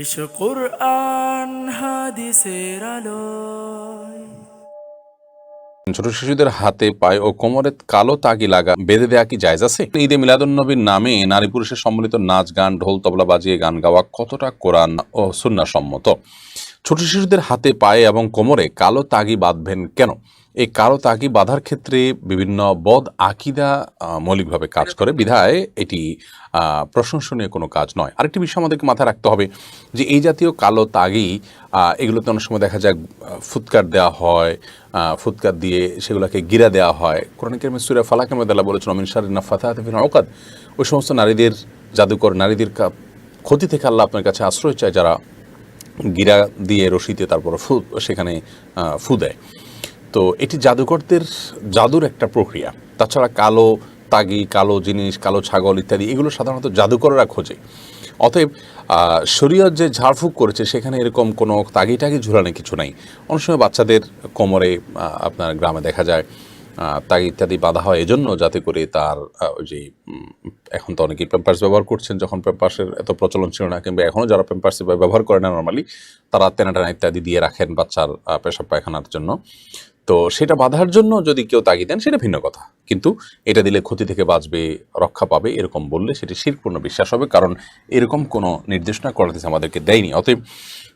এসো কোরআন হাদিসের আলোয়। ছোট শিশুদের হাতে পায়ে ও কোমরে কালো তাগি লাগা, বেঁধে দেয়া কি জায়জ আছে? ঈদে মিলাদুন্নবীর নামে নারী পুরুষের সম্মিলিত নাচ গান, ঢোল, তবলা বাজিয়ে গান গাওয়া কতটা কোরআন ও সুন্না সম্মত ছোট শিশুদের হাতে পায়ে এবং কোমরে কালো তাগি বাঁধবেন কেন? এই কালো তাগি বাঁধার ক্ষেত্রে বিভিন্ন বদ আকিদা মৌলিকভাবে কাজ করে। বিধায় এটি প্রশংসনীয় কোনো কাজ নয়। আরেকটি বিষয় আমাদেরকে মাথায় রাখতে হবে যে এই জাতীয় কালো তাগি এগুলোতে অনেক সময় দেখা যায় ফুৎকার দেওয়া হয় ফুৎকার দিয়ে সেগুলোকে গিরা দেওয়া হয়। কোরআন কেরমে সুরা ফালাকে মদাল্লাহ বলেছেন অমিন শারিনা ফাতাহাত ফিন অকাদ ওই সমস্ত নারীদের, জাদুকর নারীদের ক্ষতি থেকে আল্লাহ আপনার কাছে আশ্রয় চায় যারা গিরা দিয়ে রশিতে তারপর ফু, সেখানে ফু দেয়। তো এটি জাদুকরদের জাদুর একটা প্রক্রিয়া। তাছাড়া কালো তাগি, কালো জিনিস, কালো ছাগল ইত্যাদি, এগুলো সাধারণত জাদুকররা খোঁজে। অতএব শরীয়ত যে ঝাড়ফুঁক করেছে, সেখানে এরকম কোনো তাগি টাগি ঝুলানো কিছু নাই। অনেক সময় বাচ্চাদের কোমরে আপনার গ্রামে দেখা যায় তাগি ইত্যাদি বাঁধা হয় এজন্য যাতে করে তার ওই যে এখন তো অনেকেই প্যাম্পার্স ব্যবহার করছেন, যখন প্যাম্পার্সের এত প্রচলন ছিল না, কিংবা এখনও যারা প্যাম্পার্স ব্যবহার করে না নর্মালি তারা তেনাটানা ইত্যাদি দিয়ে রাখেন বাচ্চার পেশাব পায়খানার জন্য। তো সেটা বাঁধার জন্য যদি কেউ তাগি দেন সেটা ভিন্ন কথা। কিন্তু এটা দিলে ক্ষতি থেকে বাঁচবে রক্ষা পাবে এরকম বললে সেটি শিরপূর্ণ বিশ্বাস হবে কারণ এরকম কোনো নির্দেশনা করা করাতে আমাদেরকে দেয়নি। অতএব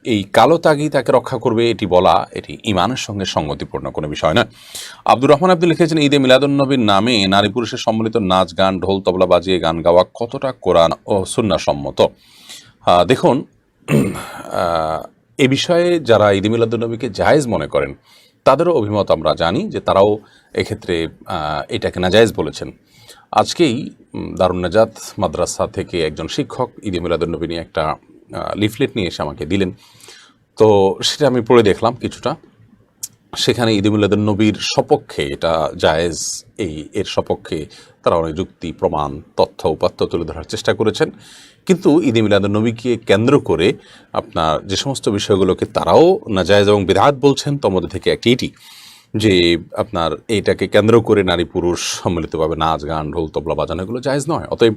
এই কালো তাগি তাকে রক্ষা করবে এটি বলা এটি ইমানের সঙ্গে সঙ্গতিপূর্ণ কোনো বিষয় নয়। আব্দুর রহমান আব্দুল লিখেছেন ঈদে মিলাদুন্নবীর নামে নারী পুরুষের সম্মিলিত নাচ গান ঢোল তবলা বাজিয়ে গান গাওয়া কতটা কোরআন ও সুন্না সম্মত? আহ, দেখুন এ বিষয়ে যারা ঈদ মিলাদুন্নবীকে জায়েজ মনে করেন তাদেরও অভিমত আমরা জানি যে তারাও এক্ষেত্রে এটাকে নাজায়জ বলেছেন। আজকেই দারুণ নাজাত মাদ্রাসা থেকে একজন শিক্ষক ঈদে মিলাদুল্নবী নিয়ে একটা লিফলেট নিয়ে এসে আমাকে দিলেন। তো সেটা আমি পড়ে দেখলাম কিছুটা। সেখানে ঈদ মিলাদুল নবীর সপক্ষে এটা জায়েজ। এই এর সপক্ষে তারা অনেক যুক্তি, প্রমাণ, তথ্য, উপাত্ত তুলে ধরার চেষ্টা করেছেন। কিন্তু ঈদ মিলাদুল নবীকে কেন্দ্র করে আপনার যে সমস্ত বিষয়গুলোকে তারাও নাজায়েজ এবং বিরাট বলছেন তার মধ্যে থেকে একটি এটি যে আপনার এইটাকে কেন্দ্র করে নারী পুরুষ সম্মিলিতভাবে নাচ, গান, ঢোল, তবলা, বাজানো এগুলো জায়েজ নয়। অতএব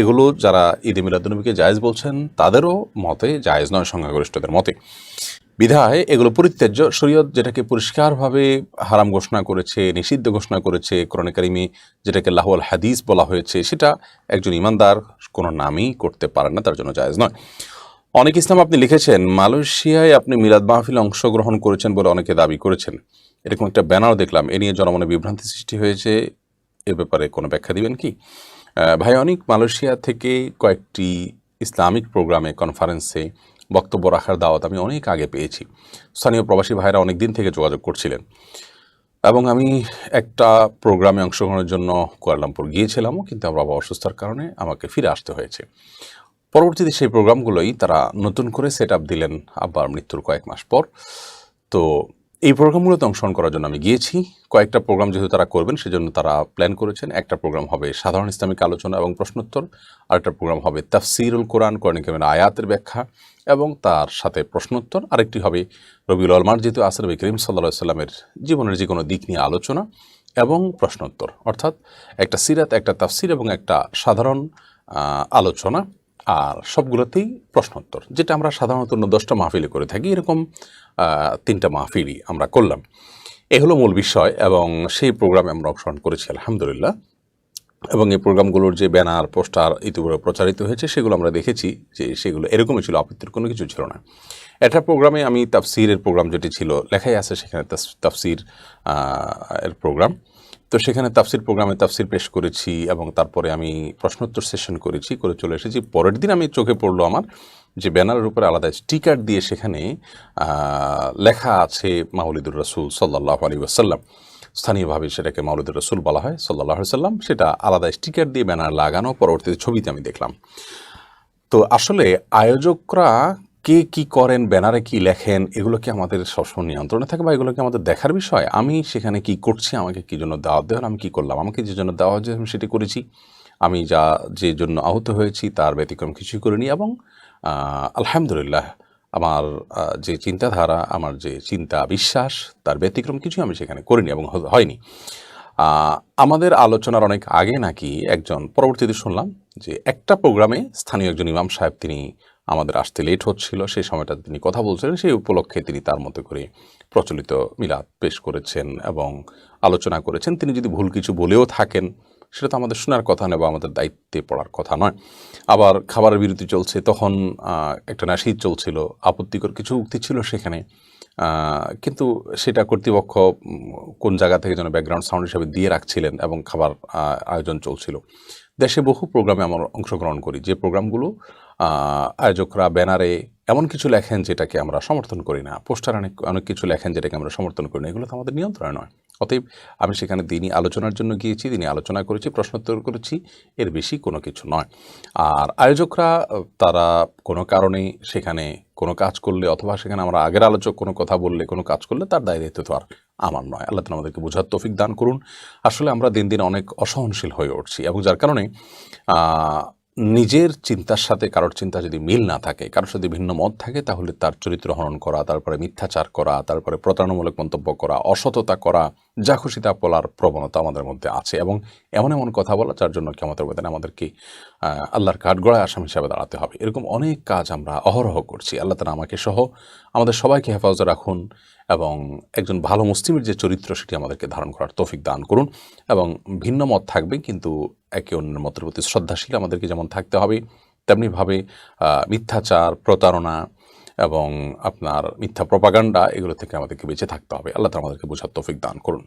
এগুলো যারা ঈদ মিলাদুলনবীকে জায়েজ বলছেন, তাদেরও মতে জায়েজ নয় সংখ্যাগরিষ্ঠদের মতে। বিধায় এগুলো পরিত্যাজ্য। শরীয়ত যেটাকে পরিষ্কারভাবে হারাম ঘোষণা করেছে, নিষিদ্ধ ঘোষণা করেছে, কোরআনে কারিমে যেটাকে লাহুয়াল হাদিস বলা হয়েছে, সেটা একজন ইমানদার কোনো নামই করতে পারেন না, তার জন্য জায়জ নয়। অনেক ইসলাম আপনি লিখেছেন, মালয়েশিয়ায় আপনি মিলাদ মাহফিলে অংশগ্রহণ করেছেন বলে অনেকে দাবি করেছেন। এরকম একটা ব্যানার দেখলাম, এ নিয়ে জনমনে বিভ্রান্তি সৃষ্টি হয়েছে, এ ব্যাপারে কোনো ব্যাখ্যা দিবেন কি? ভাই, অনেক মালয়েশিয়া থেকে কয়েকটি ইসলামিক প্রোগ্রামে, কনফারেন্সে বক্তব্য রাখার দাওয়াত আমি অনেক আগে পেয়েছি। স্থানীয় প্রবাসী ভাইরা অনেক দিন থেকে যোগাযোগ করছিলেন। এবং আমি একটা প্রোগ্রামে অংশগ্রহণের জন্য কুয়ালালামপুর গিয়েছিলামও, কিন্তু আমার বাবা অসুস্থতার কারণে আমাকে ফিরে আসতে হয়েছে। পরবর্তীতে সেই প্রোগ্রামগুলোই তারা নতুন করে সেট দিলেন আব্বার মৃত্যুর কয়েক মাস পর। তো এই প্রোগ্রামগুলোতে অংশগ্রহণ করার জন্য আমি গিয়েছি। কয়েকটা প্রোগ্রাম যেহেতু তারা করবেন, সেজন্য তারা প্ল্যান করেছেন। একটা প্রোগ্রাম হবে সাধারণ ইসলামিক আলোচনা এবং প্রশ্নোত্তর। আরেকটা প্রোগ্রাম হবে তাফসিরুল কোরআন কোরআন কেমের আয়াতের ব্যাখ্যা এবং তার সাথে প্রশ্নোত্তর। আরেকটি হবে রবিউল আলমার যেহেতু আসর নবী করিম সাল্লা সাল্লামের জীবনের যে কোনো দিক নিয়ে আলোচনা এবং প্রশ্নোত্তর। অর্থাৎ একটা সিরাত, একটা তাফসির এবং একটা সাধারণ আলোচনা। আর সবগুলোতেই প্রশ্নোত্তর, যেটা আমরা সাধারণত অন্য দশটা মাহফিলে করে থাকি, এরকম তিনটা মাহফিলই আমরা করলাম। এ হলো মূল বিষয়, এবং সেই প্রোগ্রামে আমরা অংশগ্রহণ করেছি, আলহামদুলিল্লাহ। এবং এই প্রোগ্রামগুলোর যে ব্যানার, পোস্টার ইতিপূর্বে প্রচারিত হয়েছে, সেগুলো আমরা দেখেছি যে সেগুলো এরকমই ছিল, আপত্তির কোনো কিছু ছিল না। একটা প্রোগ্রামে আমি তাফসিরের প্রোগ্রাম যেটি ছিল, লেখাই আছে সেখানে তাফসির এর প্রোগ্রাম। তো সেখানে তাফসির প্রোগ্রামে তাফসির পেশ করেছি এবং তারপরে আমি প্রশ্নোত্তর সেশন করেছি, করে চলে এসেছি। পরের দিন আমি চোখে পড়ল আমার যে ব্যানারের উপরে আলাদা স্টিকার দিয়ে সেখানে লেখা আছে মাউলিদুর রসুল সাল্লাহ আলী ওয়াসাল্লাম। স্থানীয়ভাবে সেটাকে মাউলিদুর রসুল বলা হয় সাল্লাহ সাল্লাম সেটা আলাদা স্টিকার দিয়ে ব্যানার লাগানো। পরবর্তীতে ছবিতে আমি দেখলাম। তো আসলে আয়োজকরা কে কি করেন, ব্যানারে কি লেখেন, এগুলো কি আমাদের সবসময় নিয়ন্ত্রণে থাকে বা এগুলো কি আমাদের দেখার বিষয়? আমি সেখানে কি করছি, আমাকে কি জন্য দাওয়াত দেওয়ার আমি কি করলাম? আমাকে যে জন্য দেওয়া হয়েছে, আমি সেটি করেছি। আমি যা, যে জন্য আহত হয়েছি, তার ব্যতিক্রম কিছুই করিনি এবং আলহামদুলিল্লাহ, আমার যে চিন্তাধারা, আমার যে চিন্তা বিশ্বাস, তার ব্যতিক্রম কিছুই আমি সেখানে করিনি এবং হয়নি। আমাদের আলোচনার অনেক আগে নাকি একজন পরবর্তীতে শুনলাম যে একটা প্রোগ্রামে স্থানীয় একজন ইমাম সাহেব তিনি আমাদের আসতে লেট হচ্ছিল, সেই সময়টা তিনি কথা বলছিলেন, সেই উপলক্ষে তিনি তার মতো করে প্রচলিত মিলাদ পেশ করেছেন এবং আলোচনা করেছেন। তিনি যদি ভুল কিছু বলেও থাকেন, সেটা তো আমাদের শোনার কথা নয় বা আমাদের দায়িত্বে পড়ার কথা নয়। আবার খাবারের বিরতি চলছে, তখন একটা নাশিদ চলছিল, আপত্তিকর কিছু উক্তি ছিল সেখানে। কিন্তু সেটা কর্তৃপক্ষ কোন জায়গা থেকে যেন ব্যাকগ্রাউন্ড সাউন্ড হিসাবে দিয়ে রাখছিলেন এবং খাবার আয়োজন চলছিল। দেশে বহু প্রোগ্রামে আমরা অংশগ্রহণ করি। যে প্রোগ্রামগুলো আয়োজকরা ব্যানারে এমন কিছু লেখেন যেটাকে আমরা সমর্থন করি না। পোস্টার অনেক অনেক কিছু লেখেন যেটাকে আমরা সমর্থন করি না। এগুলো তো আমাদের নিয়ন্ত্রণে নয়। অতএব আমি সেখানে দিনই আলোচনার জন্য গিয়েছি, দিনই আলোচনা করেছি, প্রশ্নোত্তর করেছি, এর বেশি কোনো কিছু নয়। আর আয়োজকরা তারা কোনো কারণে সেখানে কোনো কাজ করলে অথবা সেখানে আমরা আগের আলোচক কোনো কথা বললে, কোনো কাজ করলে তার দায় দায়িত্ব তো আর আমার নয়। আল্লাহ তালা আমাদেরকে বোঝার তৌফিক দান করুন। আসলে আমরা দিন দিন অনেক অসহনশীল হয়ে উঠছি এবং যার কারণে নিজের চিন্তার সাথে কারোর চিন্তা যদি মিল না থাকে, কারোর সাথে ভিন্ন মত থাকে, তাহলে তার চরিত্র হনন করা, তারপরে মিথ্যাচার করা, তারপরে প্রতারণামূলক মন্তব্য করা, অসততা করা, যা খুশি তা বলার প্রবণতা আমাদের মধ্যে আছে এবং এমন এমন কথা বলা যার জন্য কেমতের মধ্যে আমাদেরকে আল্লাহর কাঠগড়ায় আসাম হিসাবে দাঁড়াতে হবে। এরকম অনেক কাজ আমরা অহরহ করছি। আল্লাহ তালা আমাকে সহ আমাদের সবাইকে হেফাজতে রাখুন এবং একজন ভালো মুসলিমের যে চরিত্র সেটি আমাদেরকে ধারণ করার তৌফিক দান করুন এবং ভিন্ন মত থাকবে, কিন্তু একে অন্যের মতের প্রতি শ্রদ্ধাশীল, আমাদেরকে যেমন থাকতে হবে, তেমনিভাবে মিথ্যাচার, প্রতারণা এবং আপনার মিথ্যা প্রপাগান্ডা, এগুলো থেকে আমাদেরকে বেঁচে থাকতে হবে। আল্লাহ আমাদেরকে বোঝার তৌফিক দান করুন।